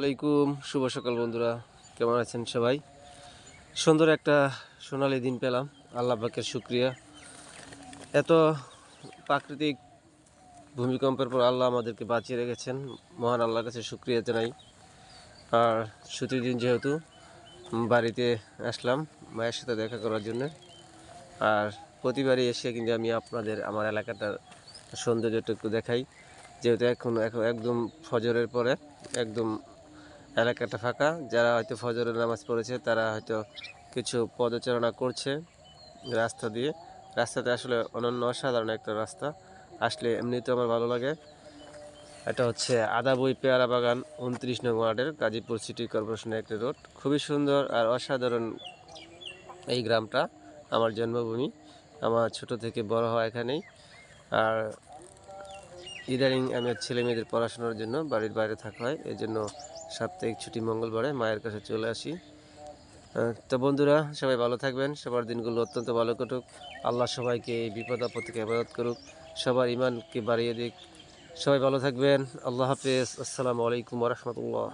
আলাইকুম শুভ সকাল বন্ধুরা। কেমন আছেন সবাই? সুন্দর একটা সোনালি দিন পেলাম। আল্লাহ পাকের শুক্রিয়া। এত প্রাকৃতিক ভূমিকম্পের পর আল্লাহ আমাদেরকে বাঁচিয়ে রেখেছেন। মহান আল্লাহর কাছে শুক্রিয়া জানাই। আর ছুটির দিন যেহেতু বাড়িতে আসলাম মায়ের সাথে দেখা করার জন্য। আর প্রতিবারই এসে কিন্তু আমি আপনাদের, আমার এলাকাটার সৌন্দর্যটা একটু দেখাই। যেহেতু এখন এখন একদম ফজরের পরে, একদম এলাকাটা ফাঁকা। যারা হয়তো ফজরের নামাজ পড়েছে, তারা হয়তো কিছু পদচারণা করছে রাস্তা দিয়ে। রাস্তাতে আসলে অনন্য, অসাধারণ একটা রাস্তা। আসলে এমনিতে আমার ভালো লাগে। এটা হচ্ছে আদাবই পেয়ারা বাগান, উনত্রিশ নং ওয়ার্ডের গাজীপুর সিটি কর্পোরেশনের একটি রোড। খুবই সুন্দর আর অসাধারণ এই গ্রামটা, আমার জন্মভূমি। আমার ছোট থেকে বড় হওয়া এখানেই। আর ইদানিং আমার ছেলে মেয়েদের পড়াশোনার জন্য বাড়ির বাইরে থাকা হয় এই জন্য সাপ্তাহিক ছুটি মঙ্গলবারে মায়ের কাছে চলে আসি। তো বন্ধুরা, সবাই ভালো থাকবেন, সবার দিনগুলো অত্যন্ত ভালো কাটুক। আল্লাহ সবাইকে এই বিপদ আপদ থেকে হেফাজত করুক, সবার ইমানকে বাড়িয়ে দিক। সবাই ভালো থাকবেন, আল্লাহ হাফেজ, আসসালামু আলাইকুম রহমতুল্লাহ।